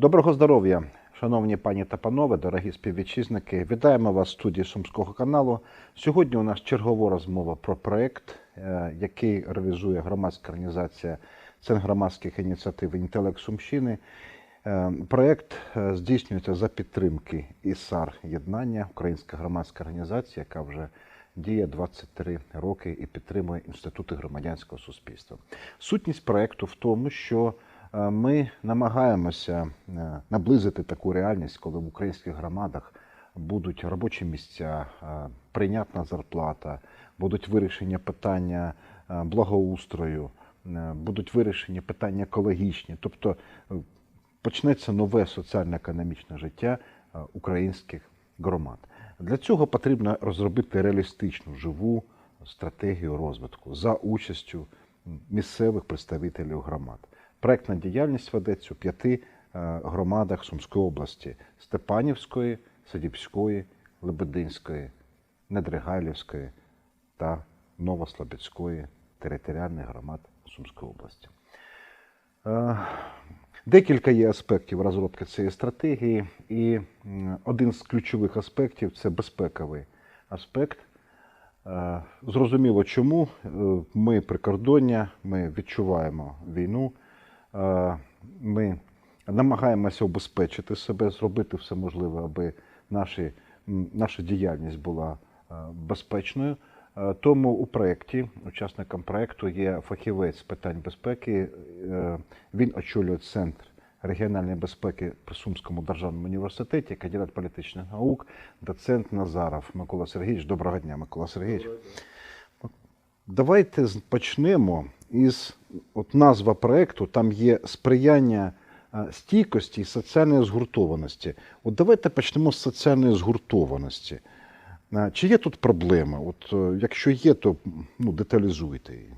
Доброго здоров'я, шановні пані та панове, дорогі співвітчизники. Вітаємо вас в студії Сумського каналу. Сьогодні у нас чергова розмова про проект, е, який реалізує громадська організація Центр громадських ініціатив «Інтелект Сумщини. Е, Проект е, здійснюється за підтримки ІСАР Єднання, українська громадська організація, яка вже діє 23 роки і підтримує інститути громадянського суспільства. Сутність проекту в тому, що ми намагаємося е, наблизити таку реальність, коли в українських громадах будуть робочі місця, е, прийнятна зарплата, будуть вирішення питання е, благоустрою, е, будуть вирішені питання екологічні, тобто е, почнеться нове соціально-економічне життя е, українських громад. Для цього потрібно розробити реалістичну живу стратегію розвитку за участю місцевих представителів громад. Проектна діяльність ведеться у п'яти е, громадах Сумської області: Степанівської, Садівської, Лебединської, Недригайлівської та Новослобідської територіальних громад Сумської області. Е, Декілька є аспектів розробки цієї стратегії, і один з ключових аспектів це безпековий аспект. Е, Зрозуміло, чому ми прикордоння, ми відчуваємо війну, ми намагаємося обезпечити себе, зробити все можливе, аби наші, наша діяльність була е, безпечною. Е, Тому у проєкті, учасником проєкту є фахівець з питань безпеки. Е, Він очолює центр регіональної безпеки при Сумському державному університеті, кандидат політичних наук, доцент Назаров Микола Сергійович. Доброго дня, Микола Сергійович. Давайте з- почнемо із от назва проекту. Там є сприяння стійкості і соціальної згуртованості. От давайте почнемо з соціальної згуртованості. Чи є тут проблема? От е, якщо є, то ну, деталізуйте її.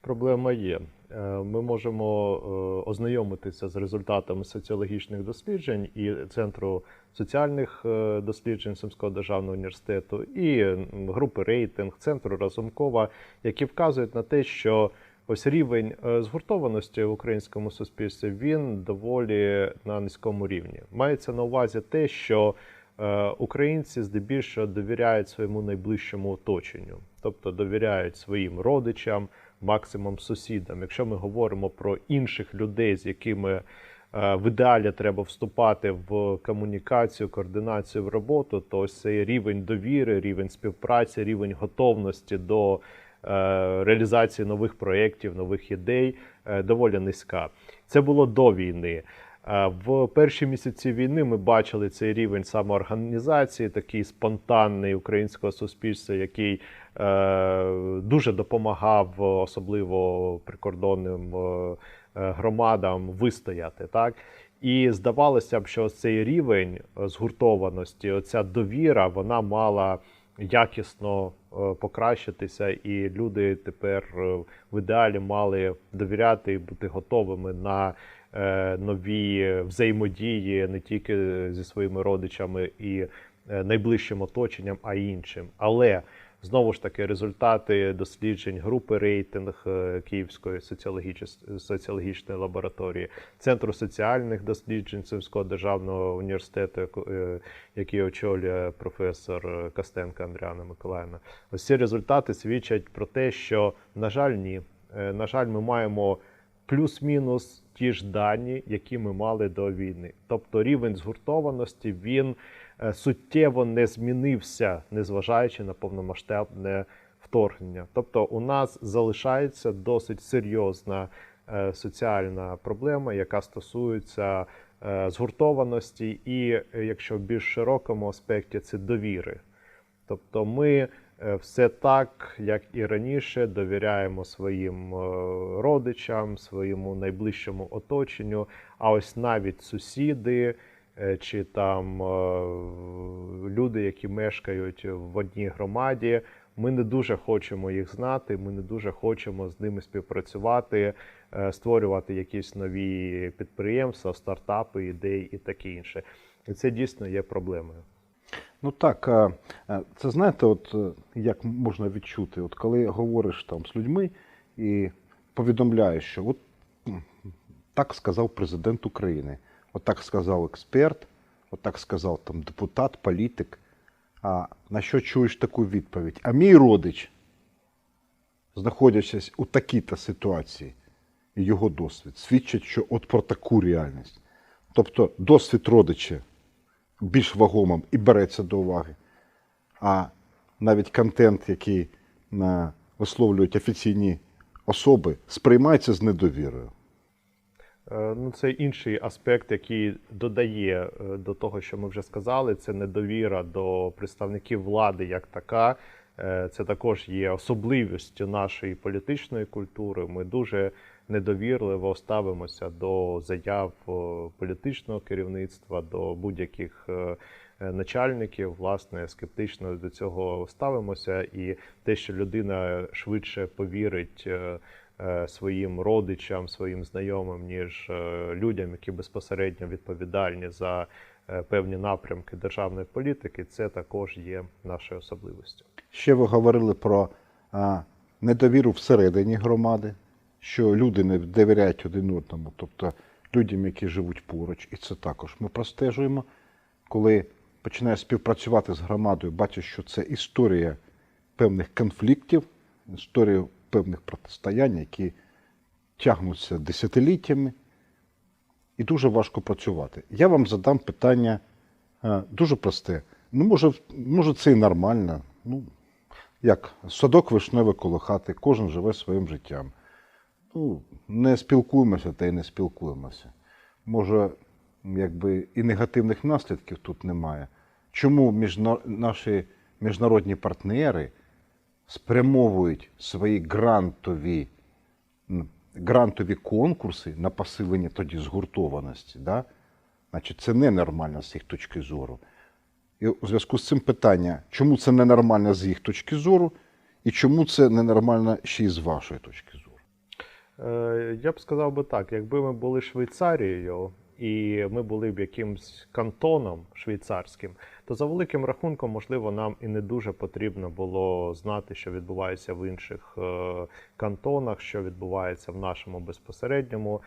Проблема є. Е, Ми можемо е, ознайомитися з результатами соціологічних досліджень і Центру соціальних досліджень Сумського державного університету, і групи рейтинг, центру Разумкова, які вказують на те, що ось рівень е, згуртованості в українському суспільстві він доволі на низькому рівні. Мається на увазі те, що е, українці здебільшого довіряють своєму найближчому оточенню, тобто довіряють своїм родичам, максимум сусідам. Якщо ми говоримо про інших людей, з якими е, в ідеалі треба вступати в комунікацію, координацію в роботу, то ось цей рівень довіри, рівень співпраці, рівень готовності до реалізації нових проєктів, нових ідей е, доволі низька. Це було до війни. Е, В перші місяці війни ми бачили цей рівень самоорганізації, такий спонтанний українського суспільства, який е, дуже допомагав, е, особливо прикордонним е, е, громадам, вистояти. Так? І здавалося б, що цей рівень е, згуртованості, оця довіра, вона мала якісно е, покращитися, і люди тепер е, в ідеалі мали довіряти і бути готовими на е, нові взаємодії не тільки зі своїми родичами і е, найближчим оточенням, а й іншим. Але знову ж таки результати досліджень групи рейтинг е, Київської соціологічної лабораторії, Центру соціальних досліджень Сумського державного університету, е, який очолює професор Костенко Андріана Миколаївна. Ось ці результати свідчать про те, що, на жаль, ні. Е, На жаль, ми маємо плюс-мінус ті ж дані, які ми мали до війни. Тобто рівень згуртованості він суттєво не змінився, незважаючи на повномасштабне вторгнення. Тобто, у нас залишається досить серйозна е, соціальна проблема, яка стосується е, згуртованості, і е, якщо в більш широкому аспекті це довіри. Тобто ми е, все так, як і раніше, довіряємо своїм е, родичам, своєму найближчому оточенню. А ось навіть сусіди е, чи там е, люди, які мешкають в одній громаді, ми не дуже хочемо їх знати, ми не дуже хочемо з ними співпрацювати, е, створювати якісь нові підприємства, стартапи, ідеї і таке інше. І це дійсно є проблемою. Ну так, це знаєте, от е, як можна відчути, от коли говориш там з людьми і повідомляєш, що от так сказав президент України. Отак сказав експерт, отак сказав там депутат, політик. А на що чуєш таку відповідь? А мій родич, знаходячись у такій-то ситуації, і його досвід свідчить, що от про таку реальність. Тобто досвід родича більш вагомим і береться до уваги. А навіть контент, який висловлюють офіційні особи, сприймається з недовірою. Е, Ну, це інший аспект, який додає е, до того, що ми вже сказали. Це недовіра до представників влади як така. Е, Це також є особливістю нашої політичної культури. Ми дуже недовірливо ставимося до заяв політичного керівництва, до будь-яких начальників. Власне, скептично до цього ставимося, і те, що людина швидше повірить. Е, своїм родичам, своїм знайомим, ніж е, людям, які безпосередньо відповідальні за е, певні напрямки державної політики, це також є нашою особливістю. Ще ви говорили про недовіру всередині громади, що люди не довіряють один одному, тобто людям, які живуть поруч, і це також ми простежуємо. Коли починаєш співпрацювати з громадою, бачиш, що це історія певних конфліктів, історія певних протистоянь, які тягнуться десятиліттями, і дуже важко працювати. Я вам задам питання е, дуже просте. Ну, може, може, це і нормально. Ну, як садок вишневий коло хати, кожен живе своїм життям. Ну, не спілкуємося та й не спілкуємося. Може, якби і негативних наслідків тут немає. Чому міжна... наші міжнародні партнери спрямовують свої грантові, грантові конкурси на посилення тоді згуртованості? Да? Значить, це ненормально з їх точки зору. І у зв'язку з цим питання, чому це ненормально з їх точки зору, і чому це ненормально ще й з вашої точки зору? Е, Я б сказав би так: якби ми були Швейцарією і ми були б якимсь кантоном швейцарським, то за великим рахунком, можливо, нам і не дуже потрібно було знати, що відбувається в інших е, кантонах, що відбувається в нашому безпосередньому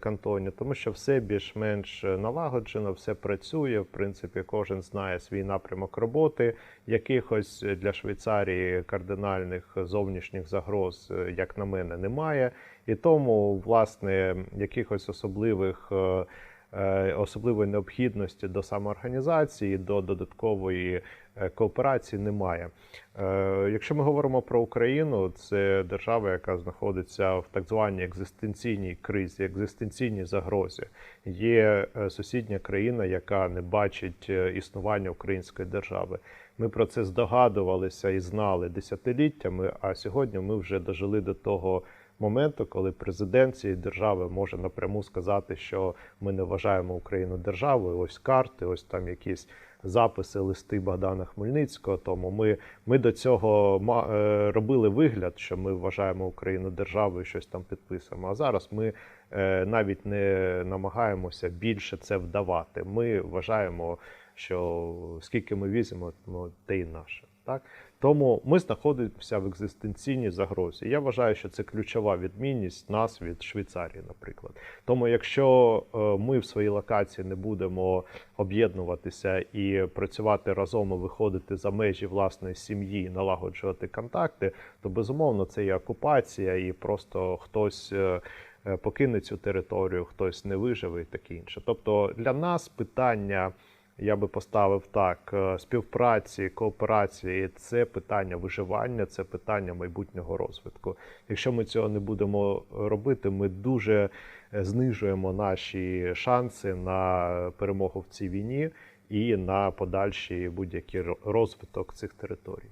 кантоні, тому що все більш-менш налагоджено, все працює. В принципі, кожен знає свій напрямок роботи. Якихось для Швейцарії кардинальних зовнішніх загроз, е, як на мене, немає. І тому, власне, якихось особливих. е, е, Особливої необхідності до самоорганізації, до додаткової е, кооперації немає. Е, Якщо ми говоримо про Україну, це держава, яка знаходиться в так званій екзистенційній кризі, екзистенційній загрозі. Є е, сусідня країна, яка не бачить е, існування української держави. Ми про це здогадувалися і знали десятиліттями. А сьогодні ми вже дожили до того моменту, коли президент цієї держави може напряму сказати, що ми не вважаємо Україну державою. Ось карти, ось там якісь записи, листи Богдана Хмельницького. Тому ми, ми до цього е, робили вигляд, що ми вважаємо Україну державою, щось там підписуємо. А зараз ми е, навіть не намагаємося більше це вдавати. Ми вважаємо, що скільки ми візьмемо, ну, те і наше. Так? Тому ми знаходимося в екзистенційній загрозі. Я вважаю, що це ключова відмінність нас від Швейцарії, наприклад. Тому, якщо е, ми в своїй локації не будемо об'єднуватися і працювати разом і виходити за межі власної сім'ї, налагоджувати контакти, то безумовно це і окупація, і просто хтось. е, е, Покине цю територію, хтось не виживе і таке інше. Тобто для нас питання я би поставив так: е, співпраці, кооперації це питання виживання, це питання майбутнього розвитку. Якщо ми цього не будемо робити, ми дуже е, знижуємо наші шанси на перемогу в цій війні і на подальший будь-який розвиток цих територій.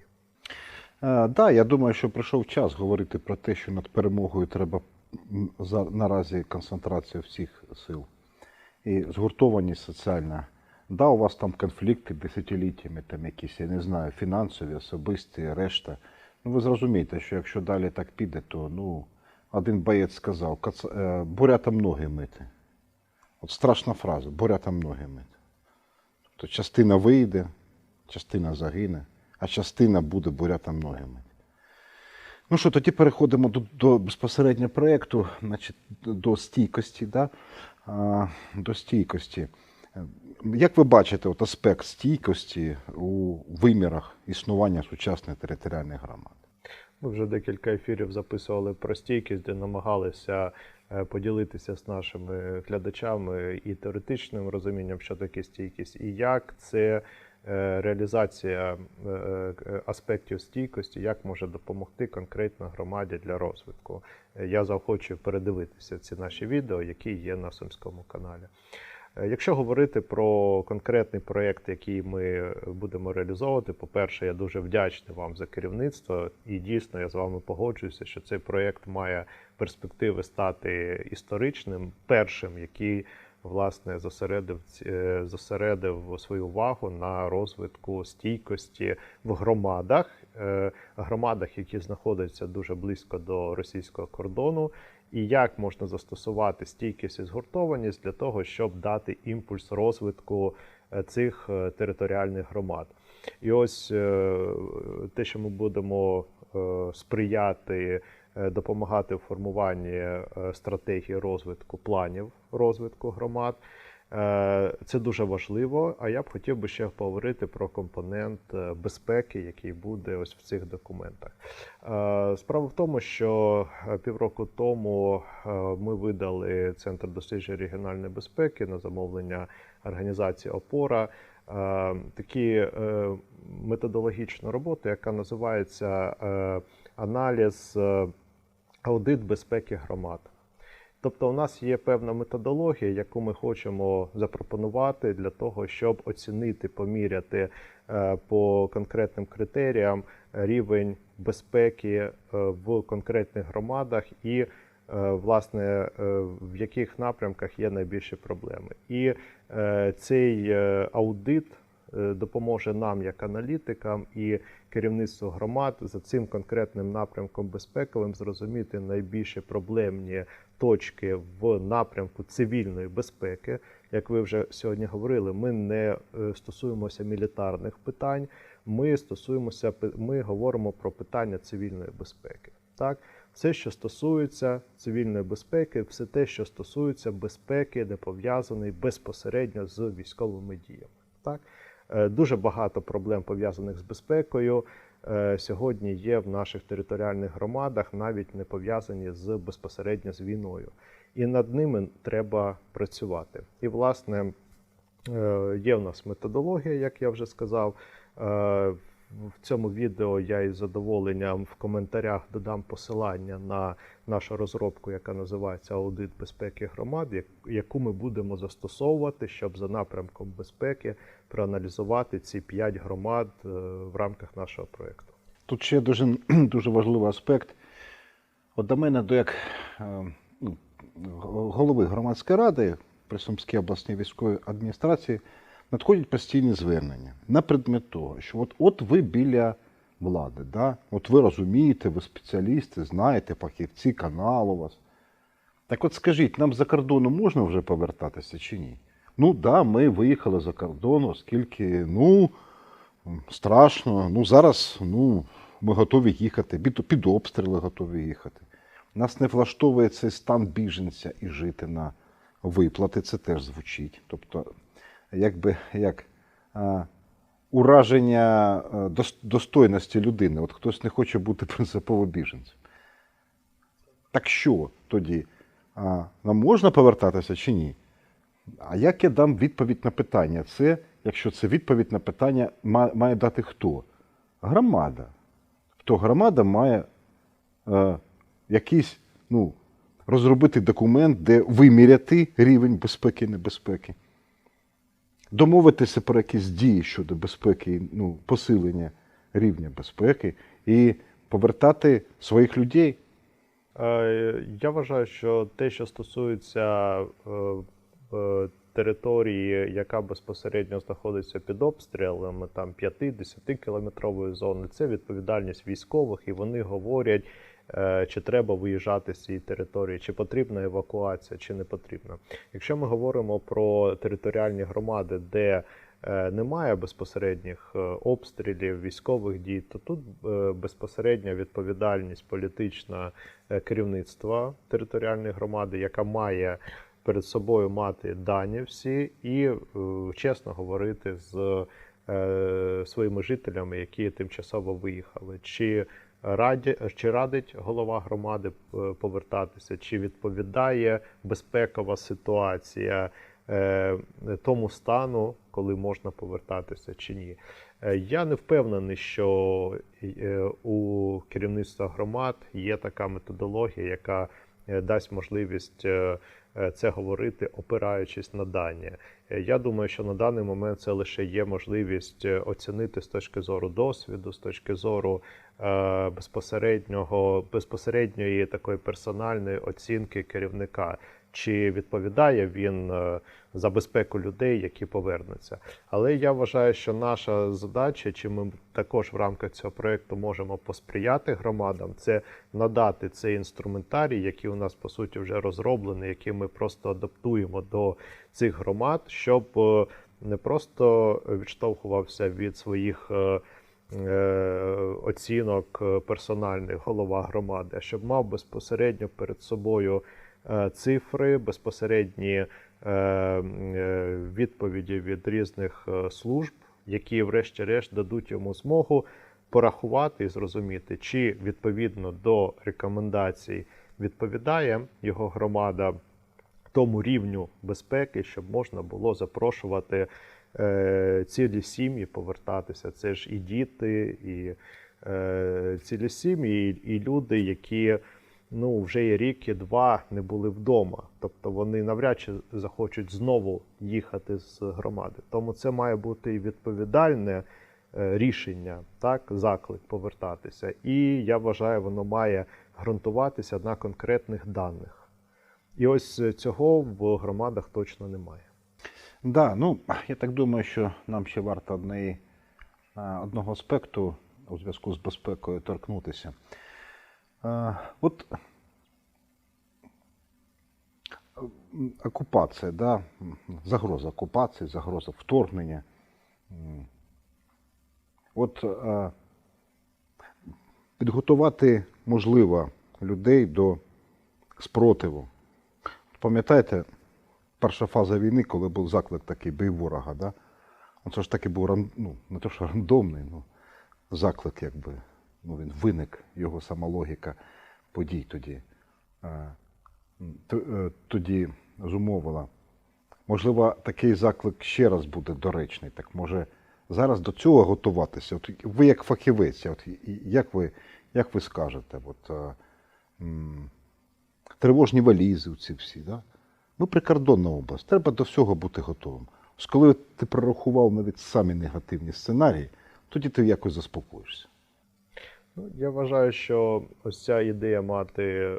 Так, да, я думаю, що прийшов час говорити про те, що над перемогою треба наразі концентрація всіх сил і згуртованість соціальна. Да, у вас там конфлікти десятиліттями, там якісь, я не знаю, фінансові, особисті, решта. Ну, ви зрозумієте, що якщо далі так піде, то ну, один боєць сказав, «Кац- е, бурятам ноги мити. От страшна фраза, бурятам ноги мити. Тобто частина вийде, частина загине, а частина буде бурятам ноги мити. Ну що, тоді переходимо до, до безпосередньо проєкту, значить, до стійкості. Да? а, до стійкості. Як ви бачите от аспект стійкості у вимірах існування сучасної територіальної громади? Ми вже декілька ефірів записували про стійкість, де намагалися е, поділитися з нашими глядачами і теоретичним розумінням, що таке стійкість, і як це е, реалізація е, аспектів стійкості, як може допомогти конкретно громаді для розвитку. Я заохочую передивитися ці наші відео, які є на Сумському каналі. Е, Якщо говорити про конкретний проєкт, який ми будемо реалізовувати, по-перше, я дуже вдячний вам за керівництво, і дійсно я з вами погоджуюся, що цей проєкт має перспективи стати історичним, першим, який власне зосередив, е, зосередив свою увагу на розвитку стійкості в громадах, е, громадах, які знаходяться дуже близько до російського кордону, і як можна застосувати стійкість і згуртованість для того, щоб дати імпульс розвитку е, цих е, територіальних громад. І ось е, те, що ми будемо сприяти, допомагати в формуванні стратегії розвитку, планів розвитку громад. Е, Це дуже важливо. А я б хотів би ще поговорити про компонент е, безпеки, який буде ось в цих документах. Е, Справа в тому, що півроку тому ми видали Центр досліджень регіональної безпеки на замовлення організації Опора такі методологічну роботу, яка називається аналіз аудит безпеки громад. Тобто, у нас є певна методологія, яку ми хочемо запропонувати для того, щоб оцінити, поміряти е, по конкретним критеріям рівень безпеки е, в конкретних громадах і, е, власне, в яких напрямках є найбільші проблеми. І цей аудит допоможе нам, як аналітикам і керівництву громад, за цим конкретним напрямком безпековим зрозуміти найбільші проблемні точки в напрямку цивільної безпеки. Як ви вже сьогодні говорили, ми не е, стосуємося мілітарних питань. Ми стосуємося ми говоримо про питання цивільної безпеки. Так, все, що стосується цивільної безпеки, все те, що стосується безпеки, не пов'язаний безпосередньо з військовими діями. Так, Е, дуже багато проблем пов'язаних з безпекою сьогодні є в наших територіальних громадах, навіть не пов'язані з безпосередньо з війною, і над ними треба працювати. І власне е, є в нас методологія, як я вже сказав. В цьому відео я із задоволенням в коментарях додам посилання на нашу розробку, яка називається Аудит безпеки громад, яку ми будемо застосовувати, щоб за напрямком безпеки проаналізувати ці п'ять громад е, в рамках нашого проєкту. Тут ще дуже, дуже важливий аспект. От до мене, до як е, ну, голови громадської ради при Сумській обласній військовій адміністрації надходять постійні звернення на предмет того, що от, от ви біля влади, да? от ви розумієте, ви спеціалісти, знаєте, фахівці, канал у вас. Так от скажіть, нам за кордону можна вже повертатися чи ні? Ну да, ми виїхали за кордон, оскільки, ну, страшно. Ну, зараз ну, ми готові їхати, під, обстріли готові їхати. Нас не влаштовує цей стан біженця і жити на виплати, це теж звучить. Тобто, якби як ураження достойності людини. От хтось не хоче бути принципово біженцем. Так що тоді? А, нам можна повертатися чи ні? А як я дам відповідь на питання? Це, якщо це відповідь на питання, має дати хто? Громада. То громада має е, якийсь, ну, розробити документ, де виміряти рівень безпеки і небезпеки, домовитися про якісь дії щодо безпеки, ну, посилення рівня безпеки і повертати своїх людей. Е, Я вважаю, що те, що стосується е, е, території, яка безпосередньо знаходиться під обстрілами, там 5-10 кілометрової зони, це відповідальність військових, і вони говорять, чи треба виїжджати з цієї території, чи потрібна евакуація, чи не потрібна. Якщо ми говоримо про територіальні громади, де е, немає безпосередніх е, обстрілів, військових дій, то тут е, безпосередня відповідальність політична е, керівництва територіальної громади, яка має перед собою мати дані всі і е, чесно говорити з е, своїми жителями, які тимчасово виїхали. Чи раді, чи радить голова громади е, повертатися, чи відповідає безпекова ситуація е, тому стану, коли можна повертатися чи ні. Е, Я не впевнений, що е, у керівництва громад є така методологія, яка дасть можливість це говорити, опираючись на дані. Е, Я думаю, що на даний момент це лише є можливість е, оцінити з точки зору досвіду, з точки зору е, безпосереднього, безпосередньої такої персональної оцінки керівника. Чи відповідає він е, за безпеку людей, які повернуться? Але я вважаю, що наша задача, чи ми також в рамках цього проекту можемо посприяти громадам, це надати цей інструментарій, який у нас по суті вже розроблений, який ми просто адаптуємо до цих громад, щоб е, не просто відштовхувався від своїх. е, Оцінок персональних голова громади, щоб мав безпосередньо перед собою цифри, безпосередні е, е, відповіді від різних е, служб, які, врешті-решт, дадуть йому змогу порахувати і зрозуміти, чи відповідно до рекомендацій відповідає його громада тому рівню безпеки, щоб можна було запрошувати е, цілі сім'ї повертатися. Це ж і діти, і е, цілі сім'ї, і люди, які ну, вже і рік, і два не були вдома. Тобто вони навряд чи захочуть знову їхати з громади. Тому це має бути і відповідальне е, рішення, так, заклик повертатися. І я вважаю, воно має ґрунтуватися на конкретних даних. І ось е, цього в громадах точно немає. Да, ну я так думаю, що нам ще варто однієї, одного аспекту у зв'язку з безпекою торкнутися. А, От окупація, да, загроза окупації, загроза вторгнення. От підготувати можливо людей до спротиву. Пам'ятаєте, перша фаза війни, коли був заклик такий бий ворога, да? Це ж таки був ну, не то, що рандомний, ну, заклик, якби. Ну, він виник, його сама логіка подій тоді. е, е, тоді зумовила. Можливо, такий заклик ще раз буде доречний. Так може зараз до цього готуватися? От ви як фахівець, от як ви, як ви скажете? От, е, тривожні валізи, ці всі, да? Ну, прикордонна область. Треба до всього бути готовим. Ось коли ти прорахував навіть самі негативні сценарії, тоді ти якось заспокоїшся. Ну, я вважаю, що ось ця ідея мати е,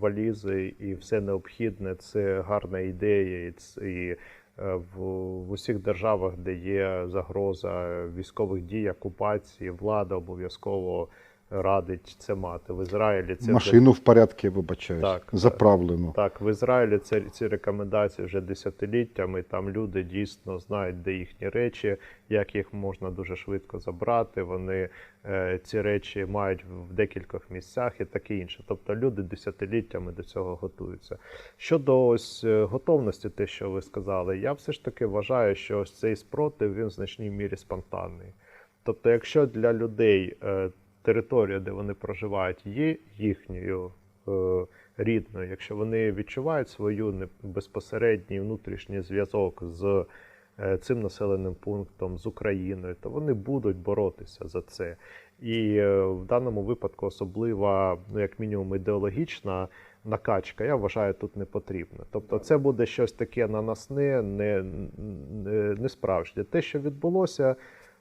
валізи і все необхідне це гарна ідея. І, і е, в, в усіх державах, де є загроза військових дій, окупації, влада обов'язково радить це мати. В Ізраїлі це Машину в порядку, вибачаюсь, Так, заправлену. Так, в Ізраїлі це ці рекомендації вже десятиліттями. Там люди дійсно знають, де їхні речі, як їх можна дуже швидко забрати. Вони е, ці речі мають в декількох місцях і таке інше. Тобто люди десятиліттями до цього готуються. Щодо ось е, готовності, те, що ви сказали, я все ж таки вважаю, що ось цей спротив він в значній мірі спонтанний. Тобто, якщо для людей е, територія, де вони проживають, є їхньою е, рідною, якщо вони відчувають свою безпосередній внутрішній зв'язок з е, цим населеним пунктом, з Україною, то вони будуть боротися за це. І е, в даному випадку особлива, ну як мінімум, ідеологічна накачка, я вважаю, тут не потрібна. Тобто, це буде щось таке наносне, не, не, не справжнє. Те, що відбулося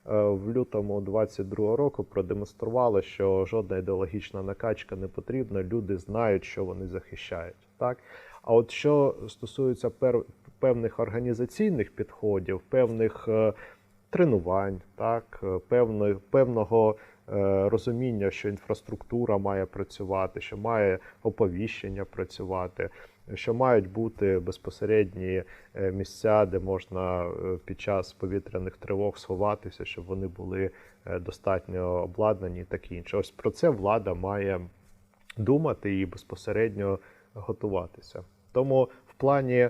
в лютому 22 року, продемонструвало, що жодна ідеологічна накачка не потрібна. Люди знають, що вони захищають. Так? А от що стосується пер, певних організаційних підходів, певних е, тренувань, так, е, певно, певного е, розуміння, що інфраструктура має працювати, що має оповіщення працювати, що мають бути безпосередні е, місця, де можна е, під час повітряних тривог сховатися, щоб вони були е, достатньо обладнані і таке інше. Ось про це влада має думати і безпосередньо готуватися. Тому в плані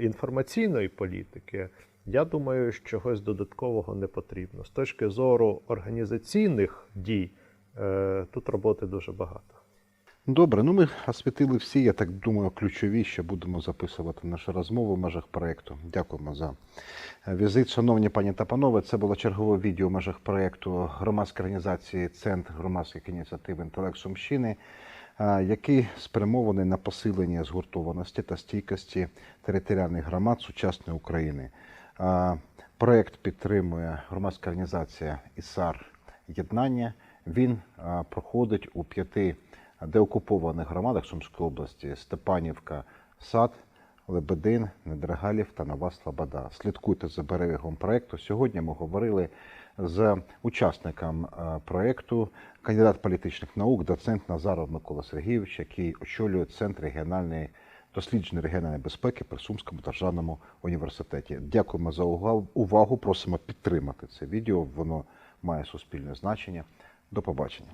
інформаційної політики, я думаю, що чогось додаткового не потрібно. З точки зору організаційних дій, тут роботи дуже багато. Добре, ну ми освітили всі, я так думаю, ключові, що будемо записувати нашу розмову в межах проєкту. Дякуємо за е, візит. Шановні пані та панове, це було чергове відео в межах проєкту громадської організації Центр громадських ініціатив інтелект Сумщини, е, який спрямований на посилення згуртованості та стійкості територіальних громад сучасної України. Е, Проєкт підтримує громадська організація ІСАР Єднання. Він проходить у п'яти деокупованих громадах Сумської області: Степанівка, Сад, Лебедин, Недергалів та Нова Слобода. Слідкуйте за перебігом проекту. Сьогодні ми говорили з учасником е, проекту, кандидат політичних наук, доцент Назаров Микола Сергійович, який очолює Центр регіональної досліджень регіональної безпеки при Сумському державному університеті. Дякуємо за увагу. Просимо підтримати це відео. Воно має суспільне значення. До побачення.